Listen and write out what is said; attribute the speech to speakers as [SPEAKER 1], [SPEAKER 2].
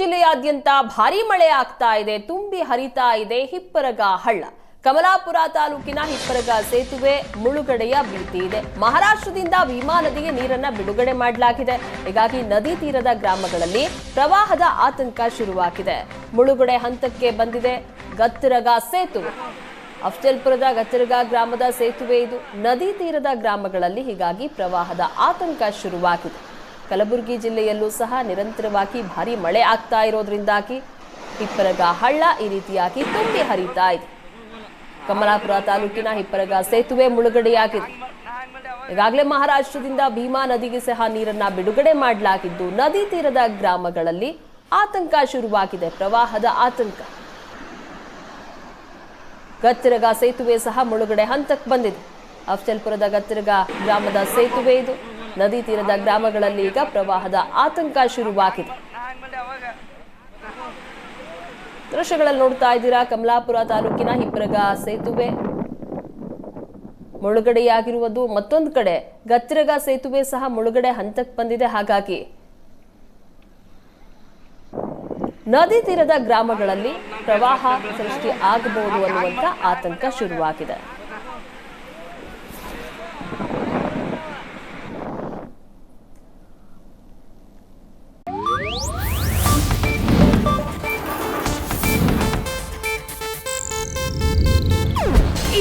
[SPEAKER 1] ಜಿಲ್ಲೆಯಾದ್ಯಂತ ಭಾರೀ ಮಳೆ ಆಗ್ತಾ ಇದೆ, ತುಂಬಿ ಹರಿತಾ ಇದೆ ಹಿಪ್ಪರಗ ಹಳ್ಳ. ಕಮಲಾಪುರ ತಾಲೂಕಿನ ಹಿಪ್ಪರಗ ಸೇತುವೆ ಮುಳುಗಡೆಯ ಭೀತಿ ಇದೆ. ಮಹಾರಾಷ್ಟ್ರದಿಂದ ಭೀಮಾ ನದಿಗೆ ನೀರನ್ನ ಬಿಡುಗಡೆ ಮಾಡಲಾಗಿದೆ. ಹೀಗಾಗಿ ನದಿ ತೀರದ ಗ್ರಾಮಗಳಲ್ಲಿ ಪ್ರವಾಹದ ಆತಂಕ ಶುರುವಾಗಿದೆ. ಮುಳುಗಡೆ ಹಂತಕ್ಕೆ ಬಂದಿದೆ ಗತ್ತರಗ ಸೇತುವೆ. ಅಫ್ಜಲ್ಪುರದ ಗತ್ತರಗ ಗ್ರಾಮದ ಸೇತುವೆ ಇದು. ನದಿ ತೀರದ ಗ್ರಾಮಗಳಲ್ಲಿ ಹೀಗಾಗಿ ಪ್ರವಾಹದ ಆತಂಕ ಶುರುವಾಗಿದೆ. ಕಲಬುರಗಿ ಜಿಲ್ಲೆಯಲ್ಲೂ ಸಹ ನಿರಂತರವಾಗಿ ಭಾರಿ ಮಳೆ ಆಗ್ತಾ ಇರೋದ್ರಿಂದಾಗಿ ಹಿಪ್ಪರಗ ಹಳ್ಳ ಈ ರೀತಿಯಾಗಿ ತುಂಬಿ ಹರಿತಾ ಇದೆ. ಕಮಲಾಪುರ ತಾಲೂಕಿನ ಹಿಪ್ಪರಗ ಸೇತುವೆ ಮುಳುಗಡೆಯಾಗಿದೆ. ಈಗಾಗಲೇ ಮಹಾರಾಷ್ಟ್ರದಿಂದ ಭೀಮಾ ನದಿಗೆ ಸಹ ನೀರನ್ನ ಬಿಡುಗಡೆ ಮಾಡಲಾಗಿದ್ದು, ನದಿ ತೀರದ ಗ್ರಾಮಗಳಲ್ಲಿ ಆತಂಕ ಶುರುವಾಗಿದೆ, ಪ್ರವಾಹದ ಆತಂಕ. ಗತ್ತಿರಗ ಸೇತುವೆ ಸಹ ಮುಳುಗಡೆ ಹಂತಕ್ಕೆ ಬಂದಿದೆ. ಅಫ್ಜಲ್ಪುರದ ಗತ್ತಿರಗ ಗ್ರಾಮದ ಸೇತುವೆ ಇದು. ನದಿ ತೀರದ ಗ್ರಾಮಗಳಲ್ಲಿ ಈಗ ಪ್ರವಾಹದ ಆತಂಕ ಶುರುವಾಗಿದೆ. ದೃಶ್ಯಗಳಲ್ಲಿ ನೋಡ್ತಾ ಇದ್ದೀರಾ ಕಮಲಾಪುರ ತಾಲೂಕಿನ ಹಿಪ್ರಗ ಸೇತುವೆ. ಮುಳುಗಡೆಯಾಗಿರುವುದು ಮತ್ತೊಂದು ಕಡೆ. ಗತ್ತಿರಗ ಸೇತುವೆ ಸಹ ಮುಳುಗಡೆ ಹಂತಕ್ಕೆ ಬಂದಿದೆ. ಹಾಗಾಗಿ ನದಿ ತೀರದ ಗ್ರಾಮಗಳಲ್ಲಿ ಪ್ರವಾಹ ಸೃಷ್ಟಿ ಆಗಬಹುದು ಅನ್ನುವಂತ ಆತಂಕ ಶುರುವಾಗಿದೆ.